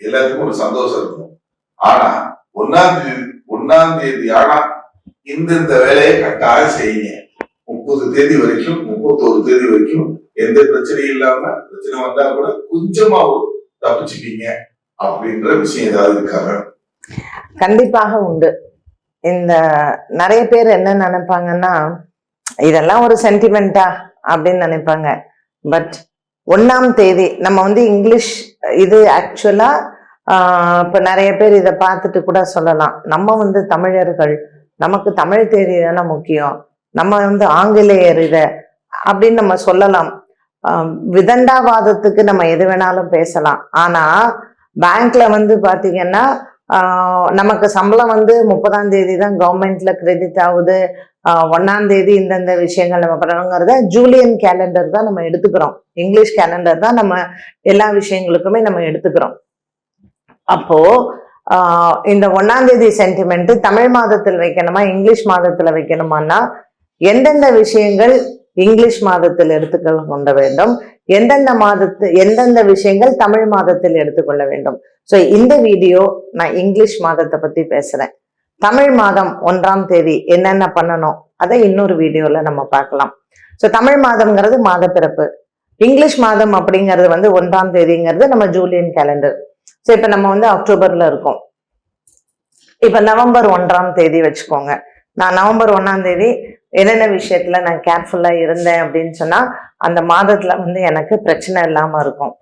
எல்லாத்துக்கும் ஒரு சந்தோஷம் இருக்கும். ஆனா ஒன்னாம் தேதி ஒன்னாம் தேதி ஆனா இந்தந்த வேலையை கட்டாயம் செய்யுங்க. முப்பது தேதி வரைக்கும் முப்பத்தோரு தேதி வரைக்கும் எந்த பிரச்சனையும் இல்லாம பிரச்சனை வந்தா கூட கொஞ்சமா ஒரு தப்பிச்சுப்பீங்க அப்படின்ற விஷயம் ஏதாவது இருக்காங்க கண்டிப்பாக உண்டு. இந்த நிறைய பேர் என்ன நினைப்பாங்கன்னா இதெல்லாம் ஒரு சென்டிமெண்டா அப்படின்னு நினைப்பாங்க. பட் ஒன்றாம் தேதி நம்ம வந்து இங்கிலீஷ் இது ஆக்சுவலா இப்போ நிறைய பேர் இதை பார்த்துட்டு கூட சொல்லலாம். நம்ம வந்து தமிழர்கள் நமக்கு தமிழ் தேதி தானே முக்கியம்? நம்ம வந்து ஆங்கிலேயர் இதை அப்படின்னு நம்ம சொல்லலாம். விதண்டாவாதத்துக்கு நம்ம எது வேணாலும் பேசலாம். ஆனா பேங்க்ல வந்து பாத்தீங்கன்னா நமக்கு சம்பளம் வந்து முப்பதாம் தேதி தான் கவர்மெண்ட்ல கிரெடிட் ஆகுது. ஆஹ் தேதி இந்தந்த விஷயங்கள் நம்ம பண்ணணுங்கிறத ஜூலியன் கேலண்டர் தான் நம்ம எடுத்துக்கிறோம். இங்கிலீஷ் கேலண்டர் தான் நம்ம எல்லா விஷயங்களுக்குமே நம்ம எடுத்துக்கிறோம். அப்போ ஆஹ் இந்த ஒன்னாம் தேதி சென்டிமெண்ட் தமிழ் மாதத்தில் வைக்கணுமா இங்கிலீஷ் மாதத்துல வைக்கணுமான்னா எந்தெந்த விஷயங்கள் இங்கிலீஷ் மாதத்தில் எடுத்துக்கொள்ள கொண்ட வேண்டும் எந்தெந்த மாதத்து எந்தெந்த விஷயங்கள் தமிழ் மாதத்தில் எடுத்துக்கொள்ள வேண்டும். ஸோ இந்த வீடியோ நான் இங்கிலீஷ் மாதத்தை பத்தி பேசுறேன். தமிழ் மாதம் ஒன்றாம் தேதி என்னென்ன பண்ணணும் அதை இன்னொரு வீடியோல நம்ம பார்க்கலாம். ஸோ தமிழ் மாதம்ங்கிறது மாத பிறப்பு இங்கிலீஷ் மாதம் அப்படிங்கிறது வந்து ஒன்றாம் தேதிங்கிறது நம்ம ஜூலியன் கேலண்டர் ஸோ இப்போ நம்ம வந்து அக்டோபர்ல இருக்கோம். இப்போ நவம்பர் ஒன்றாம் தேதி வச்சுக்கோங்க. நான் நவம்பர் ஒன்றாம் தேதி என்னென்ன விஷயத்துல நான் கேர்ஃபுல்லா இருந்தேன் அப்படின்னு சொன்னா அந்த மாதத்துல வந்து எனக்கு பிரச்சனை இல்லாம இருக்கும்.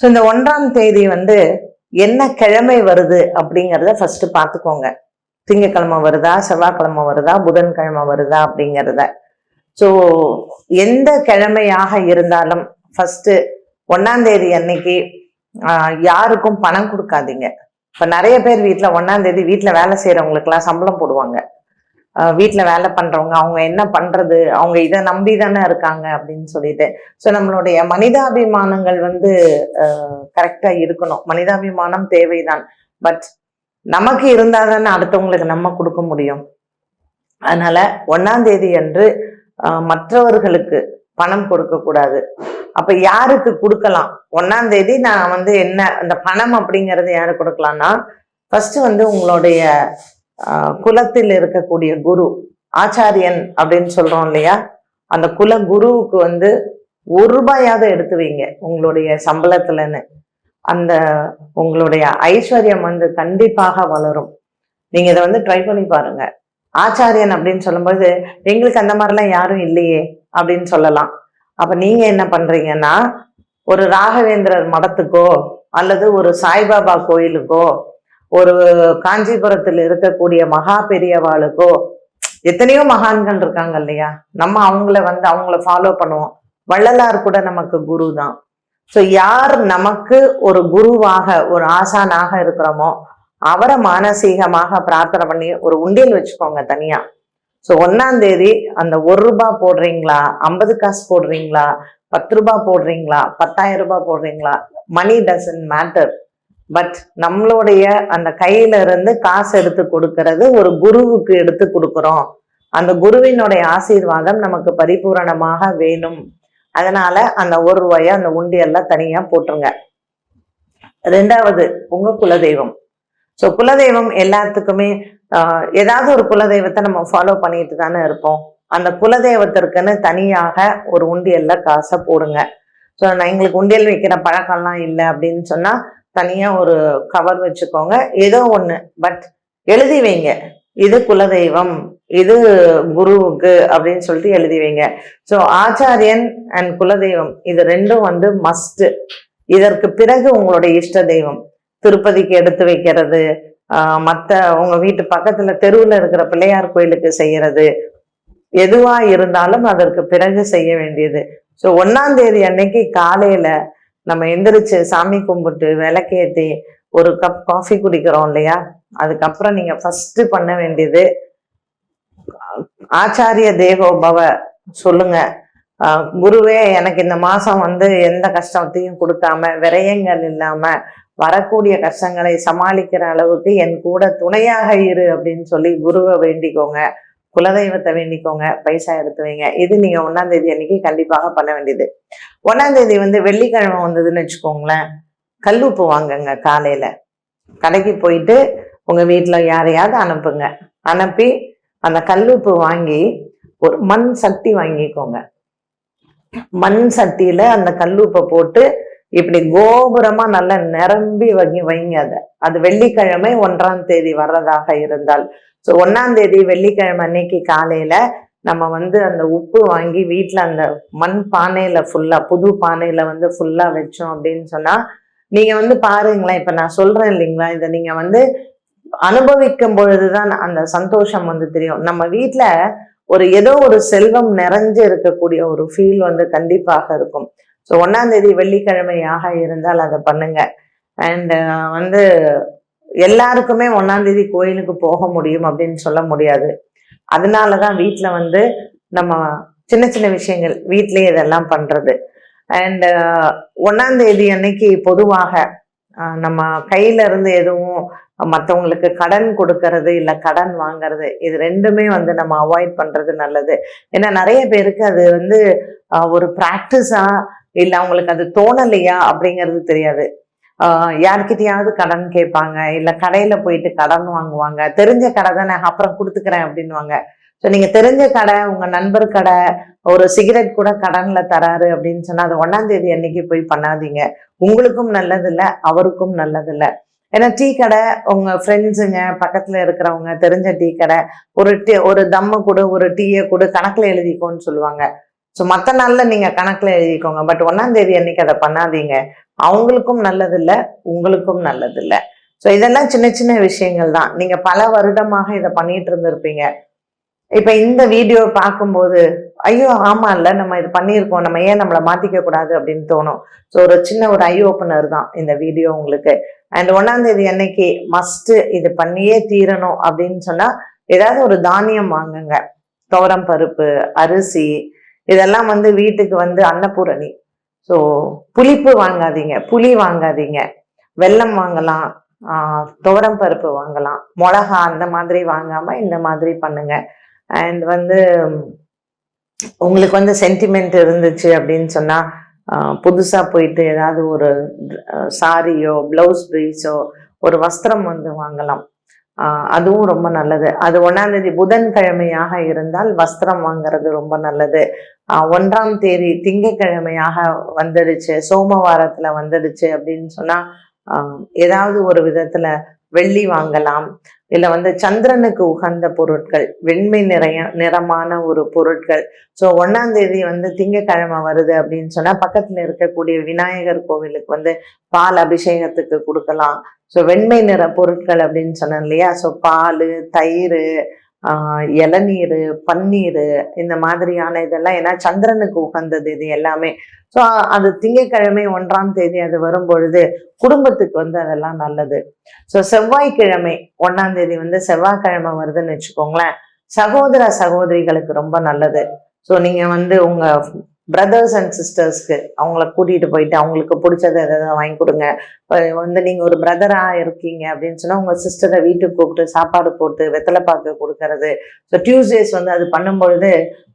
ஸோ இந்த ஒன்றாம் தேதி வந்து என்ன கிழமை வருது அப்படிங்கிறத ஃபர்ஸ்ட் பார்த்துக்கோங்க. திங்கக்கிழமை வருதா செவ்வாய்க்கிழமை வருதா புதன்கிழமை வருதா அப்படிங்கிறத. ஸோ எந்த கிழமையாக இருந்தாலும் ஃபர்ஸ்ட் ஒன்னாம் தேதி அன்னைக்கு யாருக்கும் பணம் கொடுக்காதீங்க. இப்போ நிறைய பேர் வீட்டில் ஒன்னாம் தேதி வீட்டில் வேலை செய்கிறவங்களுக்குலாம் சம்பளம் போடுவாங்க. வீட்டில் வேலை பண்ணுறவங்க அவங்க என்ன பண்ணுறது அவங்க இதை நம்பி தானே இருக்காங்க அப்படின்னு சொல்லிட்டு. ஸோ நம்மளுடைய மனிதாபிமானங்கள் வந்து கரெக்டாக இருக்கணும். மனிதாபிமானம் தேவைதான். பட் நமக்கு இருந்தால் தானே அடுத்தவங்களுக்கு நம்ம கொடுக்க முடியும். அதனால ஒன்றாம் தேதி அன்று ஆஹ், மற்றவர்களுக்கு பணம் கொடுக்கக்கூடாது அப்போ அப்ப யாருக்கு கொடுக்கலாம்? ஒன்றாம் தேதி நான் வந்து என்ன அந்த பணம் அப்படிங்கறது யாருக்கு கொடுக்கலாம்னா ஃபர்ஸ்ட் வந்து உங்களுடைய குலத்தில் இருக்கக்கூடிய குரு ஆச்சாரியன் அப்படின்னு சொல்றோம் இல்லையா? அந்த குல குருவுக்கு வந்து ஒரு ரூபாயாவது எடுத்து வைங்க உங்களுடைய சம்பளத்துலன்னு. அந்த உங்களுடைய ஐஸ்வர்யம் வந்து கண்டிப்பாக வளரும். நீங்க இதை வந்து ட்ரை பண்ணி பாருங்க. ஆச்சாரியன் அப்படின்னு சொல்லும்போது எங்களுக்கு அந்த மாதிரிலாம் யாரும் இல்லையே அப்படின்னு சொல்லலாம். அப்ப நீங்க என்ன பண்றீங்கன்னா ஒரு ராகவேந்திரர் மடத்துக்கோ அல்லது ஒரு சாய்பாபா கோயிலுக்கோ ஒரு காஞ்சிபுரத்தில் இருக்கக்கூடிய மகா பெரியவாளுக்கோ எத்தனையோ மகான்கள் இருக்காங்க இல்லையா? நம்ம அவங்கள வந்து அவங்கள ஃபாலோ பண்ணுவோம். வள்ளலார் கூட நமக்கு குரு தான். ஸோ யார் நமக்கு ஒரு குருவாக ஒரு ஆசானாக இருக்கிறோமோ அவரை மானசீகமாக பிரார்த்தனை பண்ணி ஒரு உண்டியல் வச்சுக்கோங்க தனியா. ஸோ ஒன்னாம் தேதி அந்த ஒரு ரூபாய் போடுறீங்களா? ஐம்பது காசு போடுறீங்களா? பத்து ரூபாய் போடுறீங்களா? பத்தாயிரம் ரூபாய் போடுறீங்களா? மணி டசன்ட் மேட்டர் பட் நம்மளுடைய அந்த கையில இருந்து காசு எடுத்து கொடுக்கறது ஒரு குருவுக்கு எடுத்து கொடுக்குறோம். அந்த குருவினுடைய ஆசீர்வாதம் நமக்கு பரிபூரணமாக வேணும். அதனால அந்த ஒரு ரூபாய அந்த உண்டியெல்லாம் தனியா போட்டுருங்க. ரெண்டாவது உங்க குலதெய்வம். ஸோ குலதெய்வம் எல்லாத்துக்குமே ஆஹ், ஏதாவது ஒரு குலதெய்வத்தை நம்ம ஃபாலோ பண்ணிட்டு தானே இருப்போம். அந்த குலதெய்வத்திற்குன்னு தனியாக ஒரு உண்டியல்ல காசை போடுங்க. ஸோ நான் எங்களுக்கு உண்டியல் வைக்கிற பழக்கம்லாம் இல்லை அப்படின்னு சொன்னா தனியாக ஒரு கவர் வச்சுக்கோங்க. ஏதோ ஒன்று பட் எழுதி வைங்க. இது குலதெய்வம். இது குருவுக்கு அப்படின்னு சொல்லிட்டு எழுதி வைங்க. ஸோ ஆச்சாரியன் அண்ட் குலதெய்வம் இது ரெண்டும் வந்து மஸ்ட் இதற்கு பிறகு உங்களுடைய இஷ்ட தெய்வம். திருப்பதிக்கு எடுத்து வைக்கிறது. மற்ற உங்கள் உங்க வீட்டு பக்கத்துல தெருவுல இருக்கிற பிள்ளையார் கோயிலுக்கு செய்யறது. எதுவாக இருந்தாலும் அதற்கு பிறகு செய்ய வேண்டியது. ஸோ ஒன்றாம் தேதி அன்னைக்கு காலையில் நம்ம எந்திரிச்சு சாமி கும்பிட்டு விளக்கேத்தி ஒரு கப் காஃபி குடிக்கிறோம் இல்லையா? அதுக்கப்புறம் நீங்க ஃபர்ஸ்ட் பண்ண வேண்டியது ஆச்சாரிய தேவோபவ சொல்லுங்க. குருவே எனக்கு இந்த மாசம் வந்து எந்த கஷ்டத்தையும் கொடுக்காம விரயங்கள் இல்லாம வரக்கூடிய கஷ்டங்களை சமாளிக்கிற அளவுக்கு என் கூட துணையாக இரு அப்படின்னு சொல்லி குருவை வேண்டிக்கோங்க. குலதெய்வத்தை வேண்டிக்கோங்க பைசா எடுத்து வைங்க. இது நீங்க ஒன்னாம் தேதி அன்னைக்கு கண்டிப்பாக பண்ண வேண்டியது. ஒன்னாம் தேதி வந்து வெள்ளிக்கிழமை வந்ததுன்னு வச்சுக்கோங்களேன் கல்லுப்பு வாங்குங்க காலையில. கடைக்கு போயிட்டு உங்க வீட்டுல யாரையாவது அனுப்புங்க. அனுப்பி அந்த கல்லுப்பு வாங்கி ஒரு மண் சட்டி வாங்கிக்கோங்க. மண் சட்டியில அந்த கல்லுப்பை போட்டு இப்படி கோபுரமா நல்லா நிரம்பி வைங்க வைங்க அதை. அது வெள்ளிக்கிழமை ஒன்றாம் தேதி வர்றதாக இருந்தால் ஸோ ஒன்றாந்தேதி வெள்ளிக்கிழமை அன்னைக்கு காலையில நம்ம வந்து அந்த உப்பு வாங்கி வீட்டில் அந்த மண் பானையில ஃபுல்லாக புது பானையில் வந்து ஃபுல்லா வச்சோம் அப்படின்னு சொன்னா நீங்கள் வந்து பாருங்களேன் இப்போ நான் சொல்றேன் இல்லைங்களா இதை நீங்கள் வந்து அனுபவிக்கும் பொழுதுதான் அந்த சந்தோஷம் வந்து தெரியும். நம்ம வீட்டில் ஒரு ஏதோ ஒரு செல்வம் நிறைஞ்சு இருக்கக்கூடிய ஒரு ஃபீல் வந்து கண்டிப்பாக இருக்கும். ஸோ ஒன்றாந்தேதி வெள்ளிக்கிழமையாக இருந்தால் அதை பண்ணுங்க. அண்ட் வந்து எல்லாருக்குமே ஒன்னாம் தேதி கோயிலுக்கு போக முடியும் அப்படின்னு சொல்ல முடியாது. அதனாலதான் வீட்டில் வந்து நம்ம சின்ன சின்ன விஷயங்கள் வீட்லயே இதெல்லாம் பண்றது. அண்ட் uh, ஒன்னாம் தேதி அன்னைக்கு பொதுவாக நம்ம கையில இருந்து எதுவும் மற்றவங்களுக்கு கடன் கொடுக்கறது இல்லை கடன் வாங்குறது இது ரெண்டுமே வந்து நம்ம அவாய்ட் பண்றது நல்லது. ஏன்னா நிறைய பேருக்கு அது வந்து ஒரு ப்ராக்டிஸா இல்லை அவங்களுக்கு அது தோணலையா அப்படிங்கிறது தெரியாது. யார்கிட்டயாவது கடன் கேட்பாங்க இல்ல கடையில போயிட்டு கடன் வாங்குவாங்க. தெரிஞ்ச கடை தானே அப்புறம் கொடுத்துக்கிறேன் அப்படின்னுவாங்க. ஸோ நீங்க தெரிஞ்ச கடை உங்க நண்பர் கடை ஒரு சிகரெட் கூட கடன்ல தராரு அப்படின்னு சொன்னா அது ஒன்னாம் தேதி அன்னைக்கு போய் பண்ணாதீங்க. உங்களுக்கும் நல்லது அவருக்கும் நல்லது ஏன்னா டீ கடை உங்க ஃப்ரெண்ட்ஸுங்க பக்கத்துல இருக்கிறவங்க தெரிஞ்ச டீ கடை ஒரு டீ ஒரு தம்மை கொடு ஒரு டீயை கொடு கணக்குல எழுதிக்கோன்னு சொல்லுவாங்க. ஸோ மற்ற நாள்ல நீங்க கணக்குல எழுதிக்கோங்க. பட் ஒன்றாந்தேதி அன்னைக்கு அதை பண்ணாதீங்க. அவங்களுக்கும் நல்லதில்லை உங்களுக்கும் நல்லதில்லை. ஸோ இதெல்லாம் சின்ன சின்ன விஷயங்கள் தான். நீங்க பல வருடமாக இதை பண்ணிட்டு இருந்திருப்பீங்க. இப்ப இந்த வீடியோ பார்க்கும்போது ஐயோ ஆமா இல்ல நம்ம இது பண்ணியிருக்கோம். நம்ம ஏன் நம்மளை மாத்திக்க கூடாது அப்படின்னு தோணும். ஸோ ஒரு சின்ன ஒரு ஐ ஓப்பனர் தான் இந்த வீடியோ உங்களுக்கு. அண்ட் ஒன்றாந்தேதி அன்னைக்கு மஸ்ட் இது பண்ணியே தீரணும் அப்படின்னு சொன்னா ஏதாவது ஒரு தானியம் வாங்குங்க. துவரம் பருப்பு அரிசி இதெல்லாம் வந்து வீட்டுக்கு வந்து அன்னபூரணி. ஸோ புளிப்பு வாங்காதீங்க புளி வாங்காதீங்க. வெல்லம் வாங்கலாம் துவரம் பருப்பு வாங்கலாம் மிளகா அந்த மாதிரி வாங்காம இந்த மாதிரி பண்ணுங்க. அண்ட் வந்து உங்களுக்கு வந்து சென்டிமெண்ட் இருந்துச்சு அப்படின்னு சொன்னா புதுசாக புதுசா போயிட்டு ஏதாவது ஒரு சாரியோ பிளவுஸ் பீஸோ ஒரு வஸ்திரம் வந்து வாங்கலாம். அதுவும் ரொம்ப நல்லது. அது ஒன்னாம் தேதி புதன்கிழமையாக இருந்தால் வஸ்திரம் வாங்குறது ரொம்ப நல்லது. ஒன்றாம் தேதி திங்கட்கிழமையாக வந்துடுச்சு. சோமவாரத்துல வந்துடுச்சு அப்படின்னு சொன்னா ஏதாவது ஒரு விதத்துல வெள்ளி வாங்கலாம். இல்ல வந்து சந்திரனுக்கு உகந்த பொருட்கள் வெண்மை நிறைய நிறமான ஒரு பொருட்கள். ஸோ ஒன்னாம் தேதி வந்து திங்கக்கிழமை வருது அப்படின்னு சொன்னா பக்கத்துல இருக்கக்கூடிய விநாயகர் கோவிலுக்கு வந்து பால் அபிஷேகத்துக்கு கொடுக்கலாம். ஸோ வெண்மை நிற பொருட்கள் அப்படின்னு சொன்னேன் இல்லையா? ஸோ பால் தயிர் இளநீர் பன்னீர் இந்த மாதிரியான இதெல்லாம் ஏன்னா சந்திரனுக்கு உகந்தது இது எல்லாமே. ஸோ அது திங்கக்கிழமை ஒன்றாம் தேதி அது வரும் பொழுது குடும்பத்துக்கு வந்து அதெல்லாம் நல்லது. ஸோ செவ்வாய்க்கிழமை ஒன்றாம் தேதி வந்து செவ்வாய்க்கிழமை வருதுன்னு வச்சுக்கோங்களேன். சகோதர சகோதரிகளுக்கு ரொம்ப நல்லது. ஸோ நீங்கள் வந்து உங்கள் பிரதர்ஸ் அண்ட் சிஸ்டர்ஸ்க்கு அவங்கள கூட்டிகிட்டு போயிட்டு அவங்களுக்கு பிடிச்சத எதாவது வாங்கி கொடுங்க. இப்போ வந்து நீங்கள் ஒரு பிரதராக இருக்கீங்க அப்படின்னு சொன்னால் உங்கள் சிஸ்டரை வீட்டுக்கு கூப்பிட்டு சாப்பாடு போட்டு வெத்தலை பாக்கு கொடுக்கறது. ஸோ டியூஸ்டேஸ் வந்து அது பண்ணும்பொழுது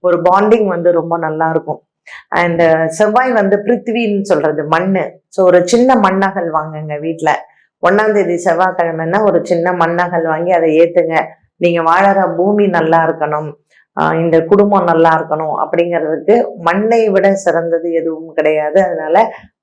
ஒரு பாண்டிங் வந்து ரொம்ப நல்லா இருக்கும். அண்ட் uh, செவ்வாய் வந்து பிருத்திவின்னு சொல்றது மண் ஸோ ஒரு சின்ன மண்ணகல் வாங்குங்க வீட்டில் ஒன்னாம் தேதி செவ்வாய்க்கிழமைன்னா ஒரு சின்ன மண்ணகல் வாங்கி அதை ஏற்றுங்க நீங்கள் வாழற பூமி நல்லா இருக்கணும். இந்த குடும்பம் நல்லா இருக்கணும் அப்படிங்கிறதுக்கு மண்ணை விட சிறந்தது எதுவும் கிடையாது. அதனால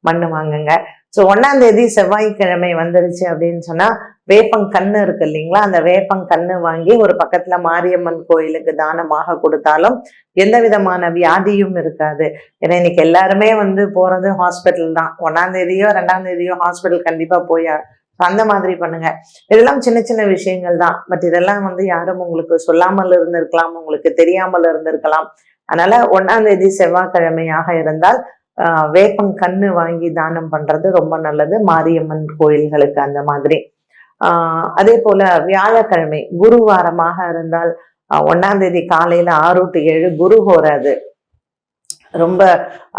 மண் வாங்குங்க. ஸோ ஒன்னாம் தேதி செவ்வாய்க்கிழமை வந்துருச்சு அப்படின்னு சொன்னா வேப்பங்கன்று இருக்கு இல்லைங்களா? அந்த வேப்பங்கன்று வாங்கி ஒரு பக்கத்துல மாரியம்மன் கோயிலுக்கு தானமாக கொடுத்தாலும் எந்த விதமான வியாதியும் இருக்காது. ஏன்னா இன்னைக்கு எல்லாருமே வந்து போறது ஹாஸ்பிட்டல் தான். ஒன்னாம் தேதியோ ரெண்டாம் தேதியோ ஹாஸ்பிட்டல் கண்டிப்பா போய் அந்த மாதிரி பண்ணுங்க. இதெல்லாம் சின்ன சின்ன விஷயங்கள் தான். பட் இதெல்லாம் வந்து யாரும் உங்களுக்கு சொல்லாமல் இருந்திருக்கலாம் உங்களுக்கு தெரியாமல் இருந்திருக்கலாம். அதனால ஒன்னாம் தேதி செவ்வாய்க்கிழமையாக இருந்தால் ஆஹ் கண்ணு வாங்கி தானம் பண்றது ரொம்ப நல்லது. மாரியம்மன் கோயில்களுக்கு அந்த மாதிரி. ஆஹ் அதே போல வியாழக்கிழமை குருவாரமாக இருந்தால் ஒன்னாம் தேதி காலையில ஆறு டு ஏழு குரு ஹோராது ரொம்ப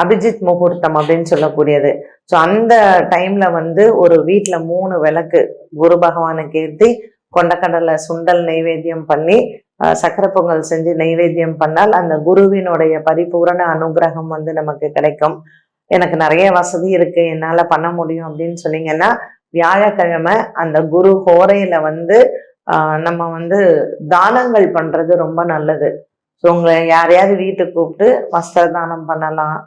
அபிஜித் முகூர்த்தம் அப்படின்னு சொல்லக்கூடியது. ஸோ அந்த டைம்ல வந்து ஒரு வீட்டில் மூணு விளக்கு குரு பகவானுக்கு ஏற்றி கொண்டக்கடலை சுண்டல் நைவேத்தியம் பண்ணி சக்கரை பொங்கல் செஞ்சு நைவேத்தியம் பண்ணால் அந்த குருவினுடைய பரிபூரண அனுகிரகம் வந்து நமக்கு கிடைக்கும். எனக்கு நிறைய வசதி இருக்கு என்னால் பண்ண முடியும் அப்படின்னு சொன்னீங்கன்னா வியாழக்கிழமை அந்த குரு ஹோரையில வந்து நம்ம வந்து தானங்கள் பண்றது ரொம்ப நல்லது. ஸோ உங்களை யாரையாவது வீட்டுக்கு கூப்பிட்டு வஸ்திர தானம் பண்ணலாம்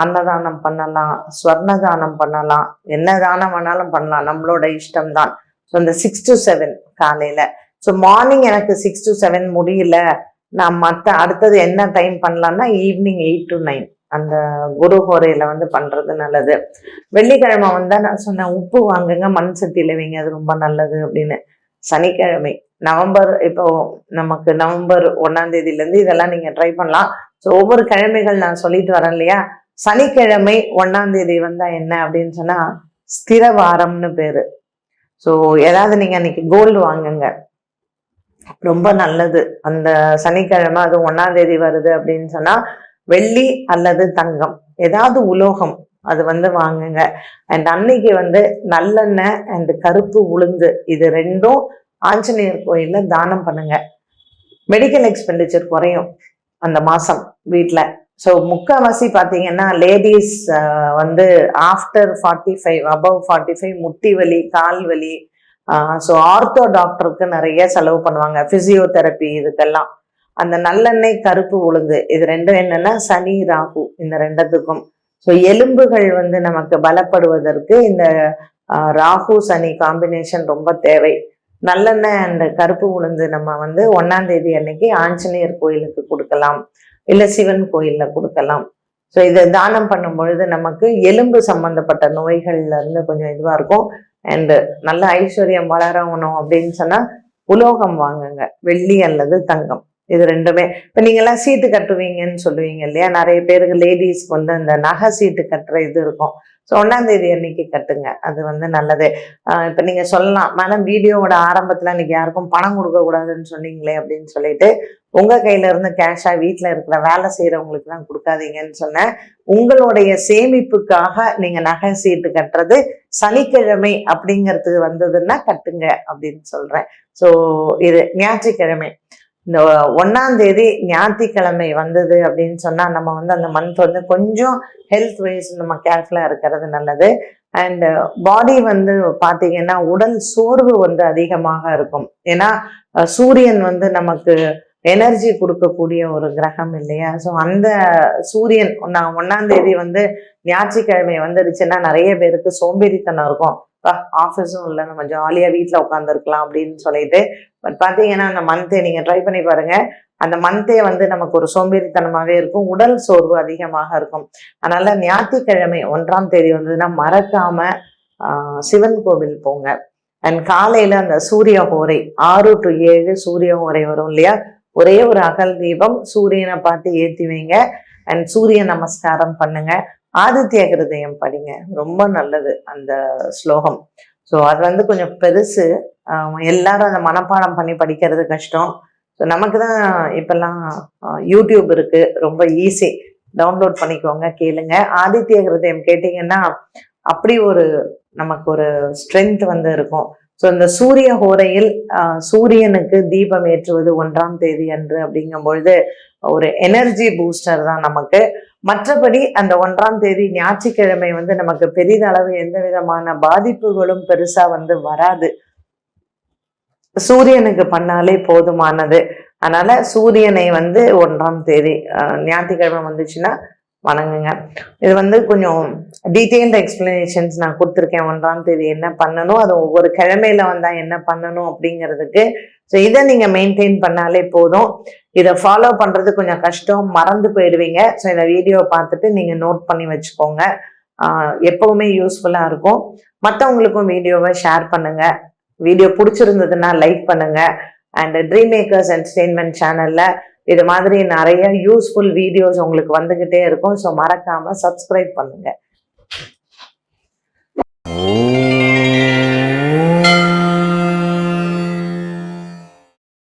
அன்னதானம் பண்ணலாம் ஸ்வர்ண தானம் பண்ணலாம் என்ன தானம் வேணாலும் பண்ணலாம் நம்மளோட இஷ்டம் தான் ஸோ இந்த சிக்ஸ் டு செவன் காலையில். ஸோ மார்னிங் எனக்கு சிக்ஸ் டு செவன் முடியல. நான் மற்ற அடுத்தது என்ன டைம் பண்ணலாம்னா ஈவினிங் எயிட் டு நைன் அந்த குரு ஹோரையில் வந்து பண்ணுறது நல்லது. வெள்ளிக்கிழமை வந்தால் நான் சொன்னேன் உப்பு வாங்குங்க மண் சட்டியில வைங்க அது ரொம்ப நல்லது அப்படின்னு. சனிக்கிழமை. நவம்பர் இப்போ நமக்கு நவம்பர் ஒன்னாம் தேதியிலேருந்து இதெல்லாம் நீங்க ட்ரை பண்ணலாம். ஸோ ஒவ்வொரு கிழமைகள் நான் சொல்லிட்டு வரேன் இல்லையா? சனிக்கிழமை ஒன்னாம் தேதி வந்தால் என்ன அப்படின்னு சொன்னா ஸ்திர வாரம்னு பேரு. ஸோ ஏதாவது நீங்க அன்னைக்கு கோல்டு வாங்குங்க. ரொம்ப நல்லது. அந்த சனிக்கிழமை அது ஒன்னாம் தேதி வருது அப்படின்னு சொன்னா வெள்ளி அல்லது தங்கம். ஏதாவது உலோகம். அது வந்து வாங்குங்க. அண்ட் அன்னைக்கு வந்து நல்லெண்ணெய் அண்ட் கருப்பு உளுந்து இது ரெண்டும் ஆஞ்சநேயர் கோயிலில் தானம் பண்ணுங்க. மெடிக்கல் எக்ஸ்பெண்டிச்சர் குறையும் அந்த மாதம் வீட்டில் ஸோ முக்கால்வாசி பார்த்தீங்கன்னா லேடிஸ் வந்து after forty five above forty five முட்டி வலி கால் வலி ஸோ ஆர்த்தோ டாக்டருக்கு நிறைய செலவு பண்ணுவாங்க. ஃபிசியோதெரப்பி இதுக்கெல்லாம். அந்த நல்லெண்ணெய் கருப்பு உளுந்து இது ரெண்டும் என்னென்னா சனி ராகு இந்த ரெண்டத்துக்கும். ஸோ எலும்புகள் வந்து நமக்கு பலப்படுவதற்கு இந்த ராகு சனி காம்பினேஷன் ரொம்ப தேவை. நல்லெண்ணெய் அந்த கருப்பு உளுந்து நம்ம வந்து ஒன்னாம் தேதி அன்னைக்கு ஆஞ்சநேயர் கோயிலுக்கு கொடுக்கலாம். இல்ல சிவன் கோயிலில் கொடுக்கலாம். ஸோ இதை தானம் பண்ணும் பொழுது நமக்கு எலும்பு சம்பந்தப்பட்ட நோய்கள்ல இருந்து கொஞ்சம் இதுவா இருக்கும். அண்ட் நல்ல ஐஸ்வர்யம் வளரணும் அப்படின்னு சொன்னா உலோகம் வாங்குங்க. வெள்ளி அல்லது தங்கம். இது ரெண்டுமே. இப்போ நீங்கள்லாம் சீட்டு கட்டுவீங்கன்னு சொல்லுவீங்க இல்லையா? நிறைய பேருக்கு லேடிஸ்க்கு வந்து அந்த நகை சீட்டு கட்டுற இது இருக்கும். ஸோ ஒன்றாந்தேதி அன்னைக்கு கட்டுங்க. அது வந்து நல்லது. இப்போ நீங்கள் சொல்லலாம் மேடம் வீடியோவோட ஆரம்பத்தில் இன்றைக்கி யாருக்கும் பணம் கொடுக்கக்கூடாதுன்னு சொன்னீங்களே அப்படின்னு சொல்லிட்டு உங்கள் கையிலேருந்து இருந்து வீட்டில் இருக்கிற வேலை செய்கிறவங்களுக்குலாம் கொடுக்காதீங்கன்னு சொன்னேன். உங்களுடைய சேமிப்புக்காக நீங்கள் நகை சீட்டு கட்டுறது சனிக்கிழமை அப்படிங்கிறது வந்ததுன்னா கட்டுங்க அப்படின்னு சொல்கிறேன் ஸோ இது ஞாயிற்றுக்கிழமை. இந்த ஒன்றாந்தேதி ஞாயிற்றுக்கிழமை வந்தது அப்படின்னு சொன்னால் நம்ம வந்து அந்த மந்த் வந்து கொஞ்சம் ஹெல்த் வைஸ் நம்ம கேர்ஃபுல்லாக இருக்கிறது நல்லது. அண்டு பாடி வந்து பார்த்தீங்கன்னா உடல் சோர்வு வந்து அதிகமாக இருக்கும். ஏன்னா சூரியன் வந்து நமக்கு எனர்ஜி கொடுக்கக்கூடிய ஒரு கிரகம் இல்லையா? ஸோ அந்த சூரியன் நான் ஒன்னாம் தேதி வந்து ஞாயிற்றுக்கிழமை வந்துருச்சுன்னா நிறைய பேருக்கு சோம்பேறித்தனம் இருக்கும். ஆஃபீஸும் இல்லை நம்ம ஜாலியாக வீட்டில் உட்காந்துருக்கலாம் அப்படின்னு சொல்லிட்டு. பட் பார்த்தீங்கன்னா அந்த மந்த்தே நீங்கள் ட்ரை பண்ணி பாருங்க. அந்த மந்தே வந்து நமக்கு ஒரு சோம்பேறித்தனமாகவே இருக்கும். உடல் சோர்வு அதிகமாக இருக்கும். அதனால ஞாயிற்றுக்கிழமை ஒன்றாம் தேதி வந்ததுன்னா மறக்காம ஆஹ், சிவன் கோவில் போங்க. அண்ட் காலையில அந்த சூரிய ஹோரை ஆறு டு ஏழு சூரிய ஹோரை வரும் இல்லையா? ஒரே ஒரு அகல் தீபம். சூரியனை பார்த்து ஏத்தி வைங்க. அண்ட் சூரிய நமஸ்காரம் பண்ணுங்க. ஆதித்ய கிருதயம் படிங்க. ரொம்ப நல்லது அந்த ஸ்லோகம். ஸோ அது வந்து கொஞ்சம் பெருசு. எல்லாரும் அந்த மனப்பாடம் பண்ணி படிக்கிறது கஷ்டம். ஸோ நமக்கு தான் இப்போல்லாம் யூடியூப் இருக்கு. ரொம்ப ஈஸி டவுன்லோட் பண்ணிக்கோங்க கேளுங்க. ஆதித்ய கிருதயம் கேட்டிங்கன்னா அப்படி ஒரு நமக்கு ஒரு ஸ்ட்ரென்த் வந்து இருக்கும். ஸோ இந்த சூரிய ஹோரையில் சூரியனுக்கு தீபம் ஏற்றுவது ஒன்றாம் தேதி அன்று அப்படிங்கும் பொழுது ஒரு எனர்ஜி பூஸ்டர் தான் நமக்கு. மற்றபடி அந்த ஒன்றாம் தேதி ஞாயிற்றுக்கிழமை வந்து நமக்கு பெரிதளவு எந்த விதமான பாதிப்புகளும் பெருசா வந்து வராது. சூரியனுக்கு பண்ணாலே போதுமானது. அதனால சூரியனை வந்து ஒன்றாம் தேதி ஆஹ் ஞாயிற்றுக்கிழமை வந்துச்சுன்னா வணங்குங்க. இது வந்து கொஞ்சம் டீட்டெயில்டு எக்ஸ்பிளனேஷன்ஸ் நான் கொடுத்துருக்கேன். ஒன்றாம் தேதி என்ன பண்ணணும் அது ஒவ்வொரு கிழமையில வந்தா என்ன பண்ணணும் அப்படிங்கிறதுக்கு ஸோ இதை நீங்கள் மெயின்டைன் பண்ணாலே போதும். இதை ஃபாலோ பண்ணுறது கொஞ்சம் கஷ்டம். மறந்து போயிடுவீங்க. ஸோ இந்த வீடியோவை பார்த்துட்டு நீங்கள் நோட் பண்ணி வச்சுக்கோங்க. எப்போவுமே எப்பவுமே இருக்கும். மற்றவங்களுக்கும் வீடியோவை ஷேர் பண்ணுங்கள் வீடியோ பிடிச்சிருந்ததுன்னா லைக் பண்ணுங்கள் அண்ட் ட்ரீம் மேக்கர்ஸ் என்டர்டெயின்மெண்ட் சேனலில் இது மாதிரி நிறைய யூஸ்ஃபுல் வீடியோஸ் உங்களுக்கு வந்துக்கிட்டே இருக்கும். ஸோ மறக்காமல் சப்ஸ்கிரைப் பண்ணுங்க.